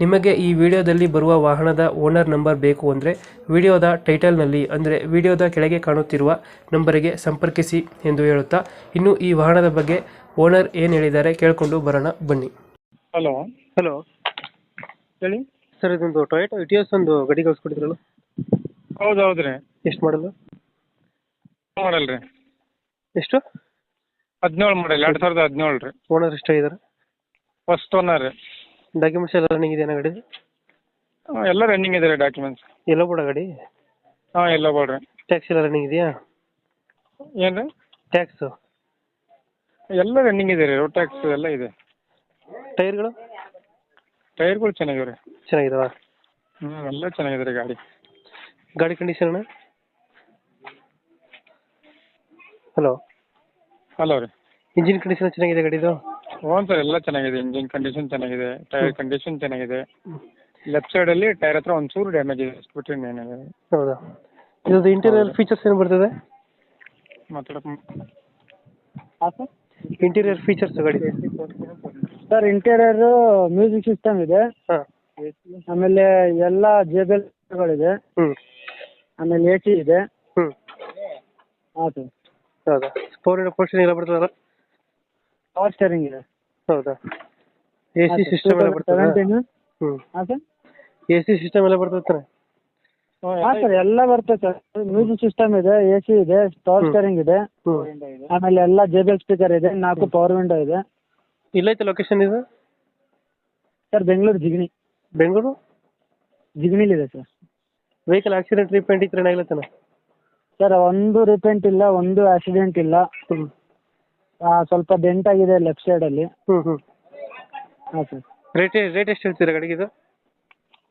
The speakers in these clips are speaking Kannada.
ನಿಮಗೆ ಈ ವಿಡಿಯೋದಲ್ಲಿ ಬರುವ ವಾಹನದ ಓನರ್ ನಂಬರ್ ಬೇಕು ಅಂದರೆ ವಿಡಿಯೋದ ಟೈಟಲ್ನಲ್ಲಿ ಅಂದರೆ ವಿಡಿಯೋದ ಕೆಳಗೆ ಕಾಣುತ್ತಿರುವ ನಂಬರಿಗೆ ಸಂಪರ್ಕಿಸಿ ಎಂದು ಹೇಳುತ್ತಾ ಇನ್ನು ಈ ವಾಹನದ ಬಗ್ಗೆ ಓನರ್ ಏನು ಹೇಳಿದ್ದಾರೆ ಕೇಳಿಕೊಂಡು ಬರೋಣ ಬನ್ನಿ. ಹಲೋ. ಹಲೋ. ಹೇಳಿ. ಸರ್ ಇದೊಂದು ಟೊಯೋಟೋ ಇಟಿಎಸ್ ಒಂದು ಗಡಿ ಕಳಿಸ್ಕೊಟ್ಟಿದ್ರಲ್ಲ? ಹೌದು ಹೌದು ರೀ ಎಷ್ಟು ಮಾಡಲು? ಮಾಡಲ್ ರೀ. ಎಷ್ಟು? ಹದಿನೇಳು ಮಾಡಲ್ ಎರಡು ಸಾವಿರದ ಹದಿನೇಳು ರೀ. ಓನರ್ ಎಷ್ಟಾಗಿದ್ದಾರೆ? ಫಸ್ಟ್ ಓನರ್ ರೀ. ಡಾಕ್ಯುಮೆಂಟ್ಸ್ ಎಲ್ಲ ರನ್ನಿಂಗ್ ಇದೆಯಾ ಗಾಡಿ ಹಾಂ ಎಲ್ಲ ರನ್ನಿಂಗ್ ಇದೆ ರೀ ಡಾಕ್ಯುಮೆಂಟ್ಸ್ ಎಲ್ಲ ಬೋಡ ಗಾಡಿ ಹಾಂ ಎಲ್ಲ ಬೋರ್ಡ್ ರೀ. ಟ್ಯಾಕ್ಸ್ ಎಲ್ಲ ರನ್ನಿಂಗ್ ಇದೆಯಾ? ಏನು ರೀ ಟ್ಯಾಕ್ಸು ಎಲ್ಲ ರನ್ನಿಂಗ್ ಇದೆ ರೀ ರೋಡ್ ಟ್ಯಾಕ್ಸ್ ಎಲ್ಲ ಇದೆ. ಟೈರ್ಗಳು ಟೈರ್ಗಳು ಚೆನ್ನಾಗಿವೆ ರೀ. ಚೆನ್ನಾಗಿದಾವ? ಹ್ಞೂ ಎಲ್ಲ ಚೆನ್ನಾಗಿದೆ ರೀ ಗಾಡಿ. ಗಾಡಿ ಕಂಡೀಷನ್ ಹಲೋ ಹಲೋ ರೀ. ಇಂಜಿನ್ ಕಂಡೀಷನ್ ಚೆನ್ನಾಗಿದೆ ಗಾಡಿದು? ಹ್ಞೂ ಸರ್ ಎಲ್ಲ ಚೆನ್ನಾಗಿದೆ ಇಂಜಿನ್ ಕಂಡೀಷನ್ ಚೆನ್ನಾಗಿದೆ ಟೈರ್ ಕಂಡೀಷನ್ ಚೆನ್ನಾಗಿದೆ. ಲೆಫ್ಟ್ ಸೈಡಲ್ಲಿ ಟೈರ್ ಹತ್ರ ಒಂಚೂರು ಡ್ಯಾಮೇಜ್ ಇದೆ ಅಷ್ಟು ಬಿಟ್ಟರೆ ಏನಿದೆ ಹೌದಾ? ಇದ್ರದ್ದು ಇಂಟೀರಿಯರ್ ಫೀಚರ್ಸ್ ಏನು ಬರ್ತದೆ? ಮಾತಾಡಕ್ಕೆ ಹಾಂ ಸರ್ ಇಂಟೀರಿಯರ್ ಫೀಚರ್ಸ್ ಗಾಡಿ. ಸರ್ ಇಂಟೀರಿಯರ್ ಮ್ಯೂಸಿಕ್ ಸಿಸ್ಟಮ್ ಇದೆ. ಹಾಂ. ಆಮೇಲೆ ಎಲ್ಲ ಜೇಬೆಲ್ಗಳಿದೆ ಹ್ಞೂ ಆಮೇಲೆ ಎ ಸಿ ಇದೆ. ಹ್ಞೂ ಹಾಂ ಸರ್ ಹೌದಾ? ಫೋರ್ ಹಂಡ್ರೆಡ್ ಪೋರ್ಷನ್ ಎಲ್ಲ ಬರ್ತದಲ್ಲ? ಪವರ್ ಸ್ಟೇರಿಂಗ್ ಇದೆ. ಹೌದಾ? ಎ ಸಿ ಸಿಸ್ಟಮ್ ಎಲ್ಲ ಬರ್ತದೆ? ಸೆವೆಂಟೀನ್ ಹ್ಞೂ ಹಾಂ ಸರ್ ಎ ಸಿ ಸಿಸ್ಟಮ್ ಎಲ್ಲ ಬರ್ತದೆ ಸರ್ ಹಾಂ ಸರ್ ಎಲ್ಲ ಬರ್ತದೆ ಸರ್ ಮ್ಯೂಸಿಕ್ ಸಿಸ್ಟಮ್ ಇದೆ ಎಸಿ ಸಿ ಇದೆ ಪವರ್. ಸ್ಟೇರಿಂಗ್ ಇದೆ. ಹ್ಞೂ ಆಮೇಲೆ ಎಲ್ಲ ಜೇಬೆಲ್ ಸ್ಪೀಕರ್ ಇದೆ ನಾಲ್ಕು ಪವರ್ ವಿಂಡೋ ಇದೆ. ಇಲ್ಲೈತೆ ಲೊಕೇಶನ್ ಇದು? ಸರ್ ಬೆಂಗಳೂರು ಜಿಗಣಿ. ಬೆಂಗಳೂರು? ಜಿಗಣಿಲಿದೆ ಸರ್ ವೆಹಿಕಲ್ ಆಕ್ಸಿಡೆಂಟ್ ರಿಪೇಂಟ್ ಇದ್ರೆ ಏನಾಗಿಲ್ಲ ಸರ್ ಒಂದು ರಿಪೇಂಟ್ ಇಲ್ಲ ಒಂದು ಆಕ್ಸಿಡೆಂಟ್ ಇಲ್ಲ. ಸ್ವಲ್ಪ ಡೆಂಟ್ ಆಗಿದೆ ಲೆಫ್ಟ್ ಸೈಡಲ್ಲಿ ಅಲ್ಲಿ. ಹ್ಞೂ ಹಾಂ ಸರ್ ರೇಟ್ ರೇಟ್ ಎಷ್ಟು ಹೇಳ್ತೀರಾ ಗಾಡಿಗೆ ಇದು?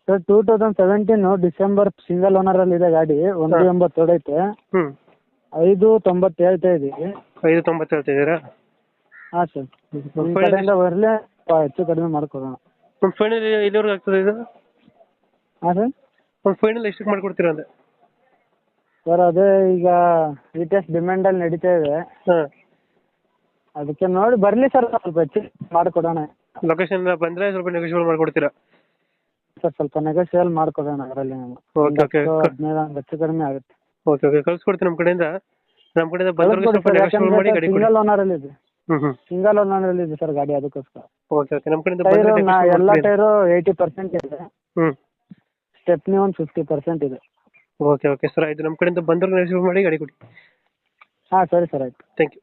Sir two thousand seventeen December single ಓನರಲ್ಲಿ ಇದೆ ಗಾಡಿ ಒಂದು. ಎಂಬತ್ತು ಹೊಡೈತೆ. ಹ್ಞೂ ಐದು ತೊಂಬತ್ತು ಹೇಳ್ತಾ ಇದ್ದೀವಿ. ಐದು ತೊಂಬತ್ತು ಹೇಳ್ತಿದ್ದೀರಾ ಹಾಂ ಸರ್ ನಿಮ್ಮ ಕಡೆಯಿಂದ ಬರಲಿ ಹೆಚ್ಚು ಕಡಿಮೆ ಮಾಡ್ಕೊಡೋಣ. ಒಂದು ಫೈನಲ್ ಎಲ್ಲಿವರೆಗೆ ಆಗ್ತದೆ ಇದು? ಹಾಂ ಸರ್ ಒಂದು ಫೈನಲ್ ಎಷ್ಟಕ್ಕೆ ಮಾಡ್ಕೊಡ್ತೀರಾ ಅಂದೆ? ಸರ್ ಅದೇ ಈಗ ಲೇಟೆಸ್ಟ್ ಡಿಮ್ಯಾಂಡಲ್ಲಿ ನಡೀತಾ ಇದೆ. ಹಾಂ. ಅದಕ್ಕೆ ನೋಡಿ ಬರಲಿ ಸರ್ ಸ್ವಲ್ಪ ಹೆಚ್ಚು ಮಾಡ್ಕೊಡೋಣ. ಲೊಕೇಶನ್ ಬಂದರೆ ಸ್ವಲ್ಪ ನೆಗೋಷಿಯೇಟ್ ಮಾಡ್ಕೊಡ್ತೀರಾ? ಸರ್ ಸ್ವಲ್ಪ ನೆಗೋಷಿಯಲ್ ಮಾಡ್ಕೊಡೋಣ ಅದರಲ್ಲಿ ಓಕೆ ಓಕೆ ಹದಿನೈದು ಹಂಗೆ ಹೆಚ್ಚು ಕಡಿಮೆ ಆಗುತ್ತೆ. ಓಕೆ ಓಕೆ ಕಳ್ಸ್ಕೊಡ್ತೀನಿ ನಮ್ಮ ಕಡೆಯಿಂದ. ನಮ್ಮ ಕಡೆಯಿಂದ ಬಂದ್ರೆ ಸ್ವಲ್ಪ ನೆಗೋಷಿಯೇಟ್ ಮಾಡಿ ಗಾಡಿ ಕೊಡಿ. ಸಿಂಗಲ್ ಅಲ್ಲಿ ಇದೆ. ಸಿಂಗಲ್ ಓನರಲ್ಲಿ ಇದೆ ಸರ್ ಗಾಡಿ ಅದಕ್ಕೋಸ್ಕರ. ಓಕೆ ಓಕೆ ನಮ್ಮ ಕಡೆಯಿಂದ ಬಂದ್ರೆ ಬಂದರೆ ಎಲ್ಲ ಟೈರು ಏಯ್ಟಿ ಪರ್ಸೆಂಟ್ ಇದೆ. ಹ್ಞೂ ಸ್ಟೆಪ್ನಿ ಒಂದು ಫಿಫ್ಟಿ ಪರ್ಸೆಂಟ್ ಇದೆ. ಓಕೆ ಓಕೆ ಸರ್ ಆಯ್ತು. ನಮ್ಮ ಕಡೆಯಿಂದ ಬಂದ್ರೆ ನೆಗೋಷಿಯೇಟ್ ಮಾಡಿ ಗಾಡಿ ಕೊಡಿ. ಹಾಂ ಸರಿ ಸರ್ ಆಯ್ತು. Thank you